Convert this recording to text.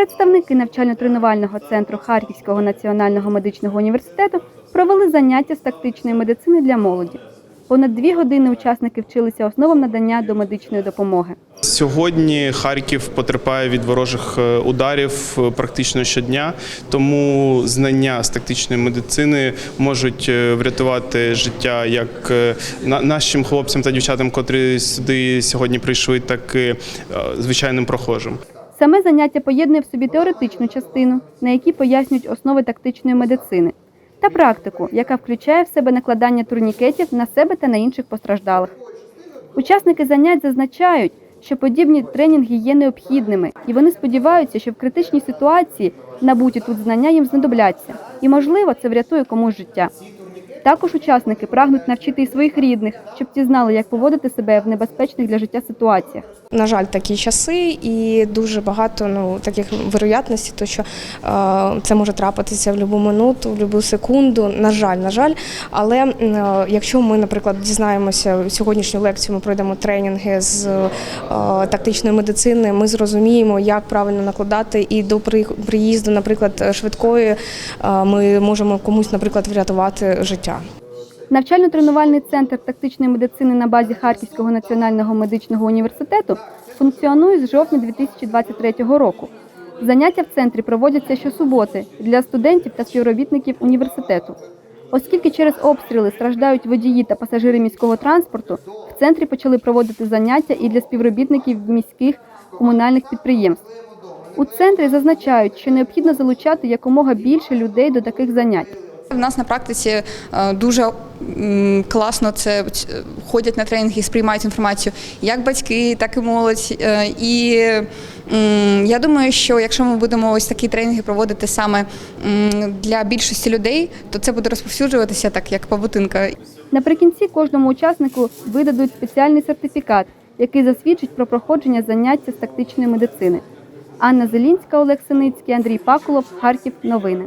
Представники навчально-тренувального центру Харківського національного медичного університету провели заняття з тактичної медицини для молоді. Понад дві години учасники вчилися основам надання домедичної допомоги. Сьогодні Харків потерпає від ворожих е, ударів е, практично щодня, тому знання з тактичної медицини можуть е, врятувати життя як на- нашим хлопцям та дівчатам, котрі сюди сьогодні прийшли, так і звичайним прохожим. Саме заняття поєднує в собі теоретичну частину, на якій пояснюють основи тактичної медицини, та практику, яка включає в себе накладання турнікетів на себе та на інших постраждалих. Учасники занять зазначають, що подібні тренінги є необхідними, і вони сподіваються, що в критичній ситуації набуті тут знання їм знадобляться, і, можливо, це врятує комусь життя. Також учасники прагнуть навчити і своїх рідних, щоб ті знали, як поводити себе в небезпечних для життя ситуаціях. На жаль, такі часи, і дуже багато ну таких вероятностей, то що е, це може трапитися в будь-яку минуту, в будь-яку секунду. На жаль, на жаль. Але е, якщо ми, наприклад, дізнаємося сьогоднішню лекцію, ми пройдемо тренінги з е, тактичної медицини, ми зрозуміємо, як правильно накладати, і до приїзду, наприклад, швидкої е, ми можемо комусь, наприклад, врятувати життя. Навчально-тренувальний центр тактичної медицини на базі Харківського національного медичного університету функціонує з жовтня 2023 року. Заняття в центрі проводяться щосуботи для студентів та співробітників університету. Оскільки через обстріли страждають водії та пасажири міського транспорту, в центрі почали проводити заняття і для співробітників міських комунальних підприємств. У центрі зазначають, що необхідно залучати якомога більше людей до таких занять. В нас на практиці е, дуже класно це ходять на тренінги, сприймають інформацію як батьки, так і молодь. Е, І я думаю, що якщо ми будемо ось такі тренінги проводити саме для більшості людей, то це буде розповсюджуватися так, як павутинка. Наприкінці кожному учаснику видадуть спеціальний сертифікат, який засвідчить про проходження заняття з тактичної медицини. Анна Зелінська, Олег Синицький, Андрій Пакулов, Харків. Новини.